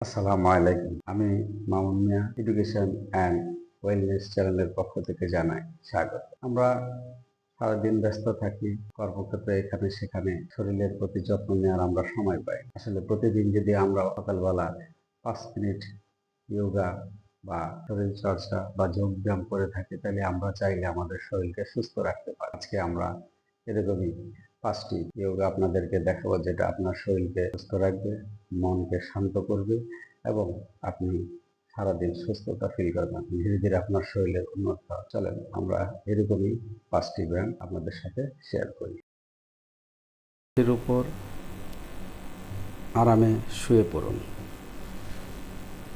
আসসালামু আলাইকুম। আমি Mamun Mia education and wellness চ্যানেলের পক্ষ থেকে জানাই স্বাগত। আমরা সারাদিন ব্যস্ত থাকি, কর্মক্ষেত্রে এখানে সেখানে শরীরের প্রতি যত্ন নেওয়ার আমরা সময় পাই। আসলে প্রতিদিন যদি আমরা সকালবেলা পাঁচ মিনিট যোগা বা শরীর চর্চা বা যোগ ব্যায়াম করে থাকি, তাহলে আমরা চাইলে আমাদের শরীরকে সুস্থ রাখতে পারি। আজকে আমরা এরকমই পাঁচটি যোগা আপনাদেরকে দেখাবো যেটা আপনার শরীরকে সুস্থ রাখবে, মনকে শান্ত করবে এবং আপনি সারাদিন সুস্থতা ফিল করবেন। ধীরে ধীরে আপনার শরীরের উন্নত। চলেন আমরা এরকমই পাঁচটি ব্যায়াম আপনাদের সাথে শেয়ার করি। এর উপর আরামে শুয়ে পড়ুন।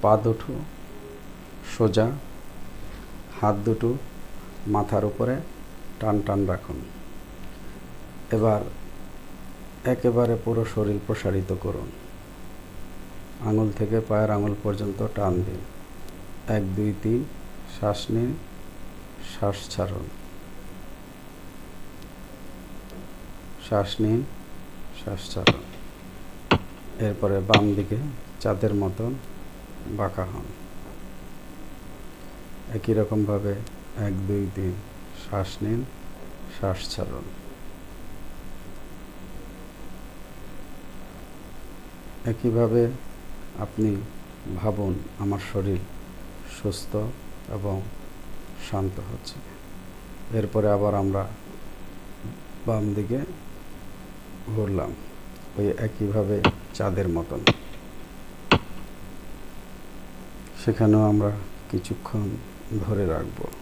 পা দুটো সোজা, হাত দুটো মাথার উপরে টান টান রাখুন। এবার একেবারে পুরো শরীর প্রসারিত করুন। আঙুল থেকে পায়ের আঙুল পর্যন্ত টান দিন। এক, দুই, তিন, শ্বাস নিন, শ্বাস ছাড়ুন। শ্বাস নিন, শ্বাস ছাড়ুন। এরপরে বাম দিকে চাঁদের মতন বাঁকা হন। একই রকমভাবে এক, দুই, তিন, শ্বাস নিন, শ্বাস ছাড়ুন। একইভাবে আপনি ভাবুন আমার শরীর সুস্থ এবং শান্ত হচ্ছে। এরপরে আবার আমরা বাম দিকে ঘুরলাম, ওই একইভাবে চাঁদের মতন। সেখানেও আমরা কিছুক্ষণ ধরে রাখব।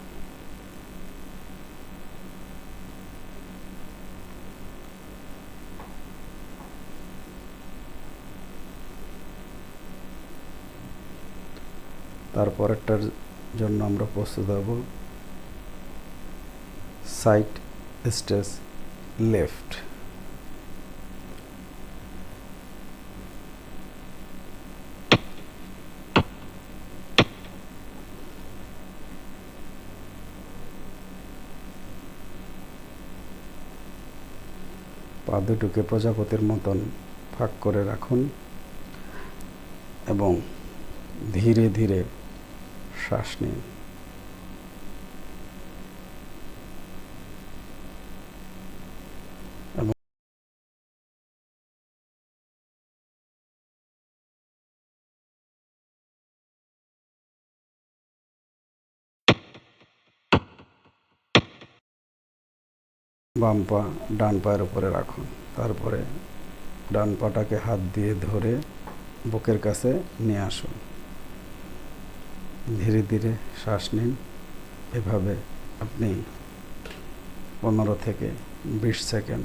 তারপরেরটার জন্য আমরা প্রস্তুত হব। সাইড স্টেজ লেফট পা দুটোকে প্রজাপতির মতন ফাঁক করে রাখুন এবং ধীরে ধীরে শ্বাস নিন। বাম পা, ডান পায়ের উপরে রাখুন। তারপরে ডান পাটাকে হাত দিয়ে ধরে বুকের কাছে নিয়ে আসুন। ধীরে ধীরে শ্বাস নিন। এভাবে আপনি পনেরো থেকে বিশ সেকেন্ড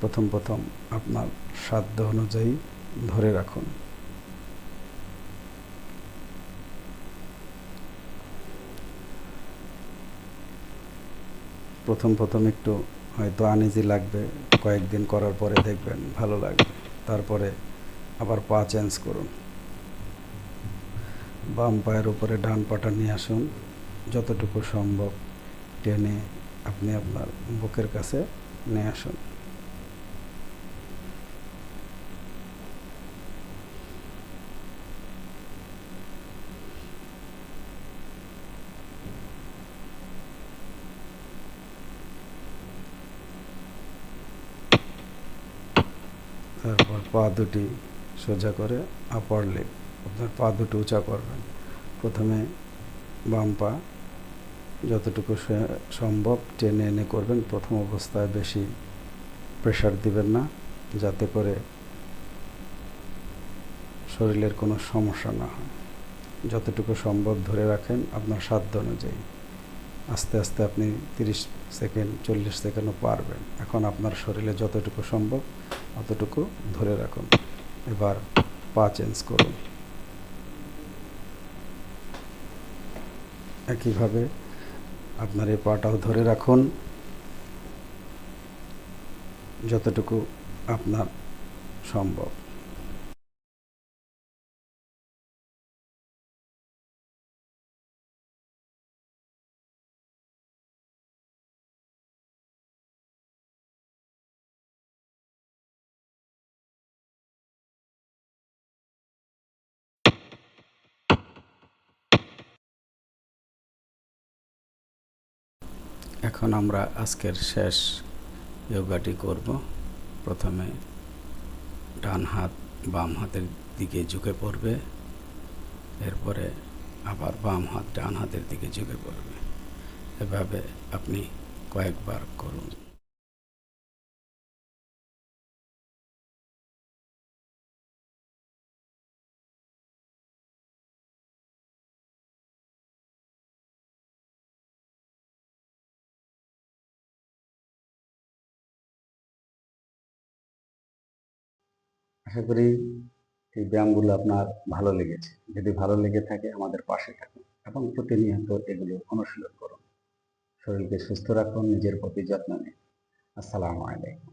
প্রথম প্রথম আপনার সাধ্য অনুযায়ী ধরে রাখুন। প্রথম প্রথম একটু হয়তো আনইজি লাগবে, কয়েকদিন করার পরে দেখবেন ভালো লাগবে। তারপরে আবার পা চেঞ্জ করুন। বাম পায়ের উপরে ডান পাটা নিয়ে আসুন। যতটুকু সম্ভব টেনে আপনি আপনার বুকের কাছে নিয়ে আসুন। তারপর পা দুটি সোজা করে আপার লেগ আপনার পা দুটো উঁচা করবেন। প্রথমে বাম পা যতটুকু সম্ভব টেনে এনে করবেন। প্রথম অবস্থায় বেশি প্রেশার দিবেন না, যাতে করে শরীরের কোনো সমস্যা না হয়। যতটুকু সম্ভব ধরে রাখেন আপনার সাধ্য অনুযায়ী। আস্তে আস্তে আপনি তিরিশ সেকেন্ড, চল্লিশ সেকেন্ডও পারবেন। এখন আপনার শরীরে যতটুকু সম্ভব অতটুকু ধরে রাখুন। এবার পা চেঞ্জ করুন। একইভাবে আপনার এই পাটাও ধরে রাখুন। যতটুকু আপনার সম্ভব। এখন আমরা আজকের শেষ যোগাটি করব। প্রথমে ডান হাত বাম হাতের দিকে ঝুঁকে পড়বে, এরপরে আবার বাম হাত ডান হাতের দিকে ঝুঁকে পড়বে। এভাবে আপনি কয়েকবার করুন। আশা করি এই ব্যায়ামগুলো আপনার ভালো লেগেছে। যদি ভালো লেগে থাকে আমাদের পাশে থাকুন এবং প্রতিনিয়ত এগুলো অনুশীলন করুন। শরীরকে সুস্থ রাখুন, নিজের প্রতি যত্ন নিন। আসসালামু আলাইকুম।